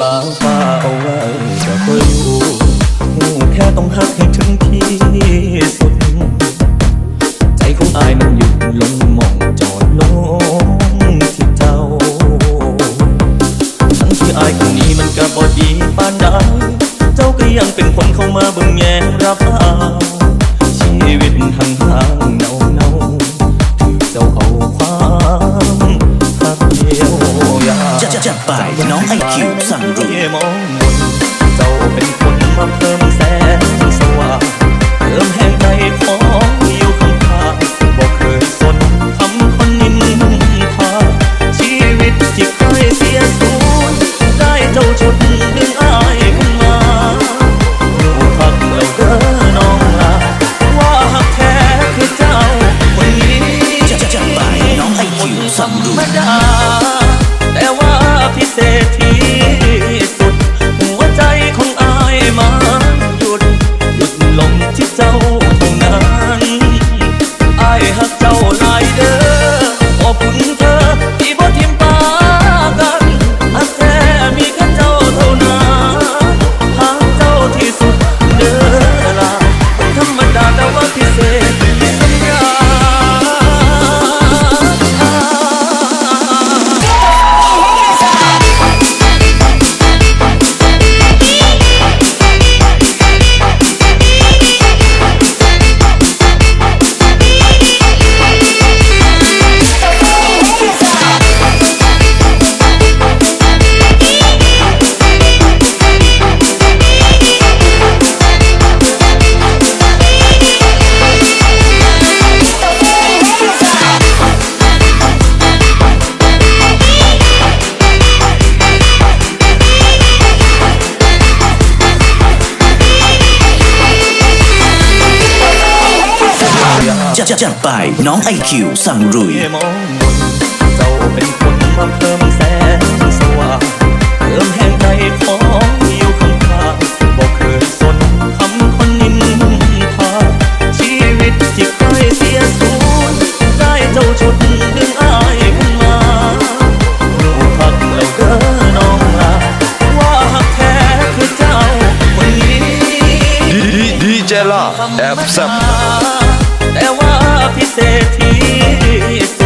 บางฟ้าเอาไว้จะคอยอยู่แค่ต้องหักให้ถึงที่สุด ใจของอายมันหยุดลงมองจอดลงที่เจ้า ทั้งที่อายคนนี้มันก็บอดีปานใดเจ้าก็ยังเป็นคนเข้ามาบึงแยงรับเอาชีวิตทั้ง น้คิวสั่งรุยมองมนเจ้าเป็นคนมาเพิ่มแสงสว่างเติมแห่งใจของอยู่ข้างข้าบอกเคยสนคำคนนินทาชีวิตที่เคยเสียสูญได้เจ้าชุดดึงอายขึ้นมาหนูพักแล้วเด้อน้องลาว่าหักแท้คือเจ้าคนนี้จะจะไปน้องไอคิวสั่งรุ่ธรรมยดาแต่ว่าพิเศษที่ จะจะจะไปน้องไอคิวสั่งรุ่ยมองมนเจ้าเป็นคนมาเพิ่มแสงสว่างเติมแห่งใจของอยู่ข้างข้างบอกเคยสนคำคนนินทาชีวิตที่เคยเสียสูญได้เจ้าชุดดึงอายขึ้นมาหนูพักแล้วเด้อน้องลาว่าหักแท้คือเจ้าคนนี้ ดีดีดีเจล่าแอบแซบ แต่ว่าพิเศษที่สุด